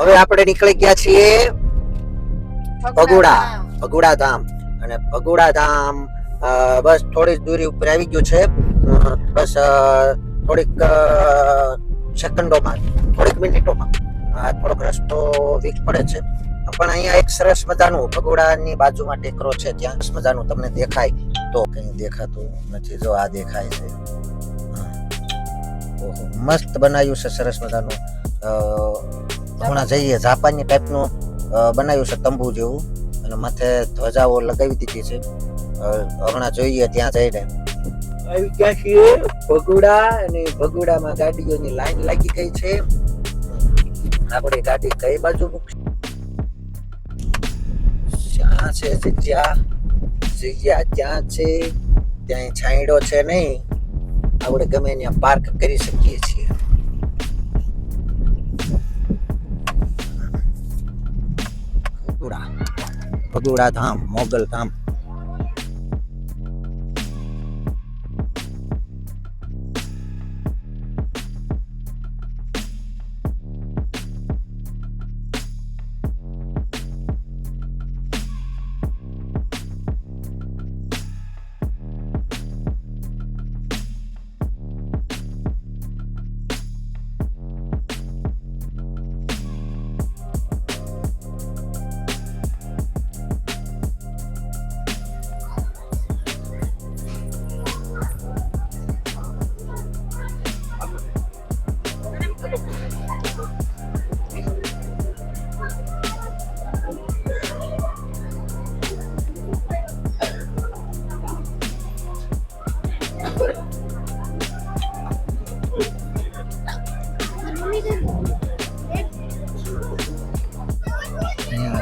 હવે આપણે નીકળી ગયા છીએ ભગુડા ભગોડા ધામ. અને ભગોડા ધામ બસ થોડી જ દૂરી ઉપર આવી ગયું છે. બસ થોડીક સેકન્ડોમાં થોડીક મિનિટોમાં. આ થોડોક રસ્તો વીક પડે છે. પણ અહીંયા એક સરસ મજાનું ભગુડાની બાજુમાં ટેકરો છે. ત્યાં સરસ મજાનું તમને દેખાય તો કઈ દેખાતું નથી. જો આ દેખાય છે. મસ્ત બનાવ્યું છે સરસ મજાનું. હમણાં જઈએ જાપાની ટાઈપનું બનાવ્યું છે તંબુ જેવું. અને માથે ધ્વજાઓ લગાવી દીધી છે. હમણાં જોઈએ ત્યાં જઈને. આવી ગયા છીએ ભગુડા અને ભગુડામાં ગાડીઓની લાઈન લાગી ગઈ છે. આપણે ગાડી કઈ બાજુ મૂકશું? જ્યાં છે જગ્યા જગ્યા ત્યાં છે. ત્યાં છાંયડો છે નહીં. આપણે ગમે ત્યાં પાર્ક કરી શકીએ છીએ. ભગુડા ધામ મોગલ ધામ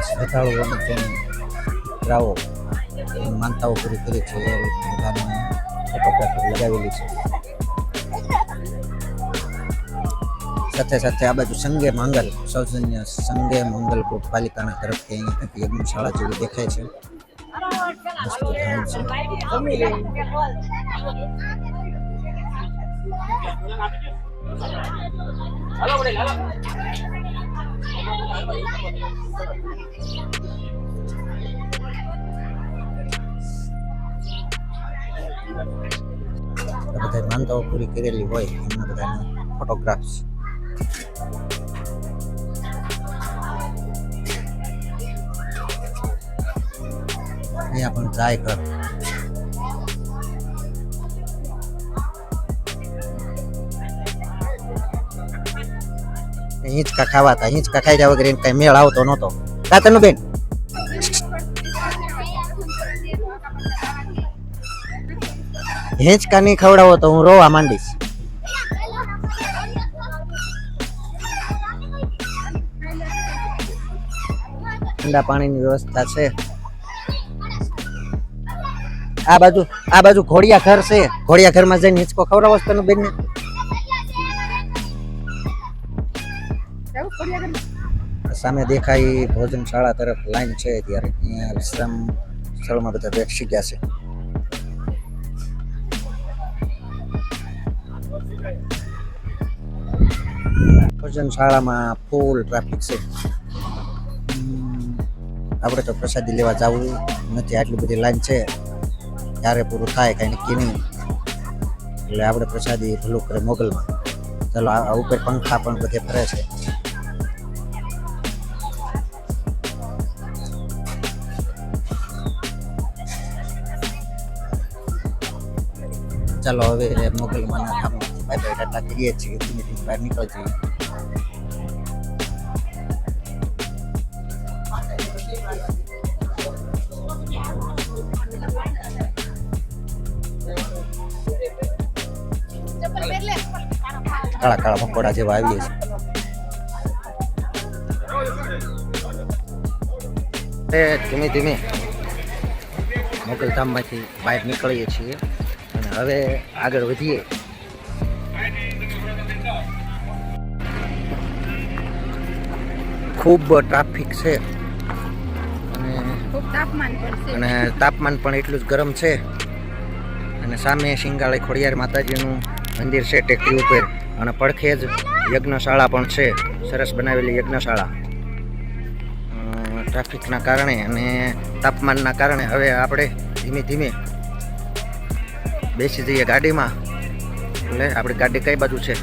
શ્રદ્ધાળુઓને જેમ રાવો. માનતાઓ પૂરી કરી છે એ બધાને ફોટોગ્રાફી લગાવેલી છે. સાથે સાથે આ બાજુ સંગે મંગલ, સૌજન્ય સંગે મંગલ પાલિકાના તરફથી અહીંયા કંઈક યજ્ઞશાળા જેવી દેખાય છે. આ બધા માનતાઓ પૂરી કરેલી હોય એમના બધાના ફોટોગ્રાફ્સ અહીંયા પણ ટ્રાય ઘર. હિંચકા ખાવા હતા હિંચકા ખાઈ રહ્યા વગર એને કઈ મેળ આવતો નહોતો. કાતરનું બેન હિંચકા નહીં ખવડાવો તો હું રોવા માંડીશ. ઠંડા પાણીની વ્યવસ્થા છે. આ બાજુ આ બાજુ ઘોડિયા ઘર છે. ઘોડિયા ઘરમાં જઈને હિંચકો ખવડાવો તને બેનને સામે દેખાય ઈ ભોજનશાળા તરફ લાઈન છે ત્યારે અહીંયા વિશ્રામ સ્થળમાં બધા બેસી ગયા છે. ભોજનશાળામાં ફૂલ ટ્રાફિક છે. આપણે તો પ્રસાદી લેવા જવું નથી, આટલી બધી લાઈન છે. ક્યારે પૂરું થાય કાંઈ નક્કી નહીં. એટલે આપણે પ્રસાદી ભલું કરે મોગલમાં. ચાલો આ ઉપર પંખા પણ બધે ફરે છે. ચાલો હવે મોગલમાંના ધામમાંથી બાય બાય ટાટા કરીએ છીએ ધીમે ધીમે બહાર નીકળી જઈએ કાળા કાળા પકોડા જેવા આવીએ છીએ એ ધીમે ધીમે મોગલધામમાંથી બહાર નીકળીએ છીએ અને હવે આગળ વધીએ. ખૂબ ટ્રાફિક છે. અને તાપમાન પણ અને તાપમાન પણ એટલું જ ગરમ છે. અને સામે શિંગાળે ખોડિયાર માતાજીનું મંદિર છે ટેકરી ઉપર. અને પડખે જ યજ્ઞશાળા પણ છે. સરસ બનાવેલી યજ્ઞશાળા. ટ્રાફિકના કારણે અને તાપમાનના કારણે હવે આપણે ધીમે ધીમે બેસી જઈએ ગાડીમાં. એટલે આપણી ગાડી કઈ બાજુ છે?